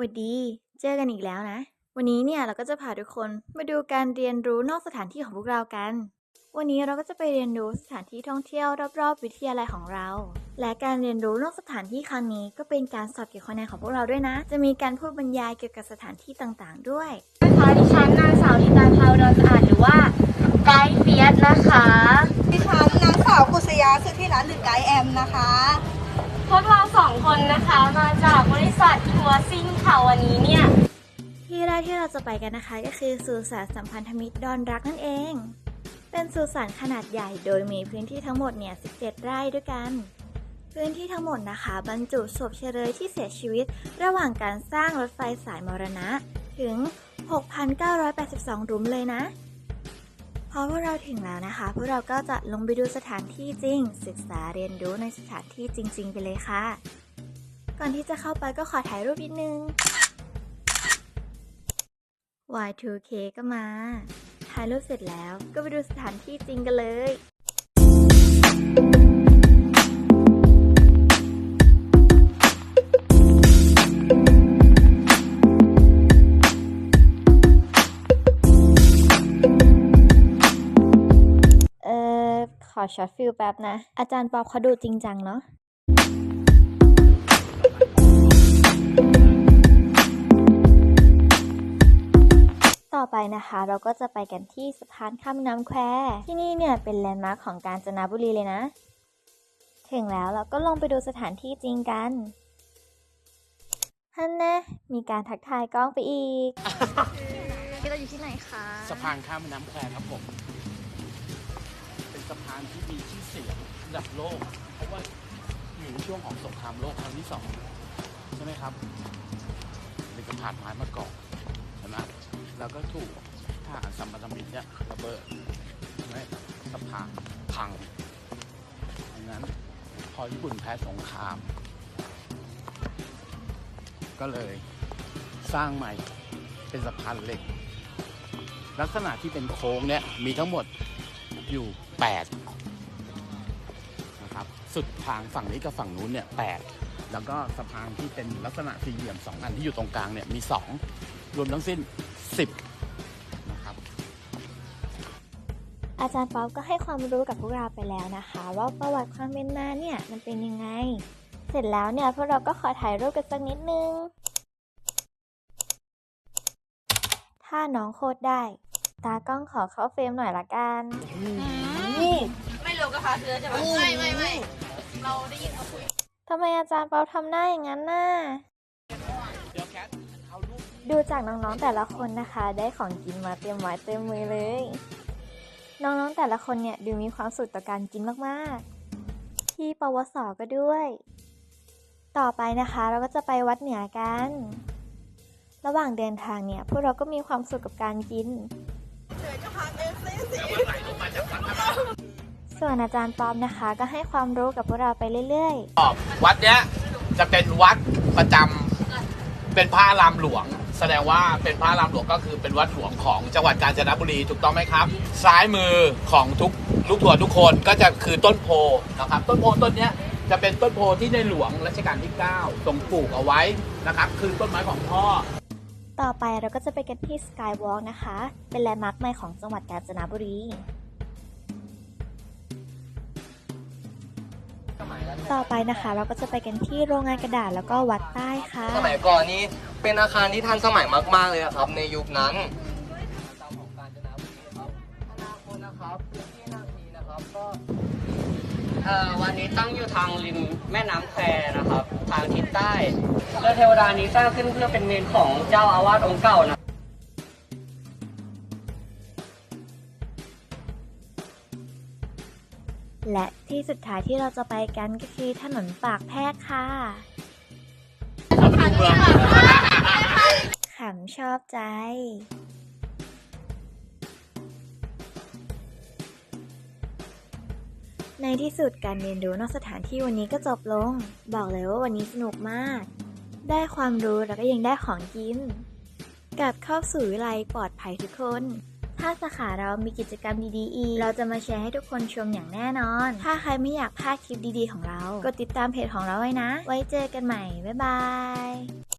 วัสดี เจอกันอีกแล้วนะ วันนี้เนี่ยเราก็จะพาทุกคนมาดูการเรียนรู้นอกสถานที่ของพวกเรากัน วันนี้เราก็จะไปเรียนรู้สถานที่ท่องเที่ยวรอบๆ วิทยาลัยของเรา และการเรียนรู้นอกสถานที่ครั้งนี้ ก็เป็นการสอบเก็บคะแนนของพวกเราด้วยนะ จะมีการพูดบรรยายเกี่ยวกับสถานที่ต่างๆ ด้วยนะคะดิฉันนางสาวลิตาพาวดอนสะอาดหรือว่าไกด์เฟียสนะคะดิฉันนางสาวกุศยาสุทธิรัตน์หรือไกด์แอมนะคะ พวกเราสองค นนะคะมาจากบริษัททัวร์ซิ่งค่ะวันนี้เนี่ยที่แรกที่เราจะไปกันนะคะก็คือสุสานสัมพันธมิตรดอนรักนั่นเอง เป็นสุสานขนาดใหญ่โดยมีพื้นที่ทั้งหมดเนี่ย 17 ไร่ด้วยกัน พื้นที่ทั้งหมดนะคะ บรรจุศพเฉลยที่เสียชีวิต ระหว่างการสร้างรถไฟสายมรณะถึง 6,982หลุมเลยนะพอพวกเราถึงแล้วนะคะ พวกเราก็จะลงไปดูสถานที่จริง ศึกษาเรียนรู้ในสถานที่จริง ๆ ไปเลยค่ะ ก่อนที่จะเข้าไปก็ขอถ่ายรูปนิดนึง Y2K ก็มา ถ่ายรูปเสร็จแล้วก็ไปดูสถานที่จริงกันเลยเออขอช็อตฟิลแป๊บนะ อาจารย์ปอบเขาดูจริงจังเนาะ ต่อไปนะคะ เราก็จะไปกันที่สะพานข้ามแม่น้ำแควที่นี่เนี่ยเป็นแลนด์มาร์คของกาญจนบุรีเลยนะ ถึงแล้วเราก็ลงไปดูสถานที่จริงกันฮันนะ มีการทักทายกล้องไปอีกเราอยู่ที่ไหนคะสะพานข้ามแม่น้ำแควครับผม เป็นสะพานที่มีชื่อเสียงระดับโลก เพราะว่าอยู่ในช่วงของสงครามโลกครั้งที่สองใช่ไหมครับเป็นสะพานไม้มาก่อนใช่ไหม แล้วก็ถูกทหารสัมพันมิตรเนี่ยระเบิดทำให้สะพานพังดังนั้นพอญี่ปุ่นแพ้สงคราม ก็เลยสร้างใหม่เป็นสะพานเหล็ก ลักษณะที่เป็นโค้งเนี่ยมีทั้งหมดอยู่ 8 นะครับ สุดทางฝั่งนี้กับฝั่งนู้นเนี่ย8 แล้วก็สะพานที่เป็นลักษณะสี่เหลี่ยม 2 อันที่อยู่ตรงกลางเนี่ยมี 2 รวมทั้งสิ้น 10 นะครับ อาจารย์ป๊อปก็ให้ความรู้กับพวกเราไปแล้วนะคะ ว่าประวัติความเป็นมาเนี่ยมันเป็นยังไง เสร็จแล้วเนี่ยพวกเราก็ขอถ่ายรูปกันสักนิดนึง ถ้าน้องโคตรได้ ตากล้องขอเข้าเฟรมหน่อยละกันนี่ไม่รู้ก็ค่ะเธอจะไม่ไม่ไม่เราได้ยินเขาคุย ทำไมอาจารย์เป๊อปทำหน้าอย่างนั้นน่ะเดี๋ยวแคทเอารูปดูจากน้องๆแต่ละคนนะคะ ได้ของกินมาเต็มไม้เต็มมือเลย น้องๆแต่ละคนเนี่ยดูมีความสุขต่อการกินมากๆ ที่ปวสก็ด้วย ต่อไปนะคะเราก็จะไปวัดเหนือกัน ระหว่างเดินทางเนี่ยพวกเราก็มีความสุขกับการกินส่ วนอาจารย์ปอมนะคะ ก็ให้ความรู้กับพวกเราไปเรื่อยๆวัดเนี้ยจะเป็นวัดประจำเป็นพระอารามหลวง แสดงว่าเป็นพระอารามหลวงก็คือเป็นวัดหลวงของจังหวัดกาญจนบุรีถูกต้องไหมครับ ซ้ายมือของทุกลูกทัวร์ทุกคนก็จะคือต้นโพนะครับ ต้นโพต้นเนี้ยจะเป็นต้นโพที่ในหลวงรัชกาลที่ 9 ทรงปลูกเอาไว้นะครับ คือต้นไม้ของพ่อต่อไปเราก็จะไปกันที่ Skywalk นะคะ เป็นแลนด์มาร์คใหม่ของจังหวัดกาญจนบุรี ต่อไปนะคะ เราก็จะไปกันที่โรงงานกระดาษแล้วก็วัดใต้ค่ะ สมัยก่อนนี้เป็นอาคารที่ทันสมัยมาก ๆ เลยอะครับ ในยุคนั้นตามของกาญจนบุรีครับอนาคตนะครับพื้นที่นาทีนะครับก็เอ่อวันนี้ตั้งอยู่ทางริมแม่น้ำแควนะครับ ทางทิศใต้เรือเทวดานี้สร้างขึ้นเพื่อเป็นเมนของเจ้าอาวาสองค์เก่านะ และที่สุดท้ายที่เราจะไปกันก็คือถนนปากแพรกค่ะขำชอบใจในที่สุดการเรียนรู้นอกสถานที่วันนี้ก็จบลง บอกเลยว่าวันนี้สนุกมาก ได้ความรู้แล้วก็ยังได้ของกิน กลับเข้าสู่วิไลปลอดภัยทุกคน ถ้าสาขาเรามีกิจกรรมดีๆอีก เราจะมาแชร์ให้ทุกคนชมอย่างแน่นอน ถ้าใครไม่อยากพลาดคลิปดีๆของเรา กดติดตามเพจของเราไว้นะ ไว้เจอกันใหม่ บ๊ายบาย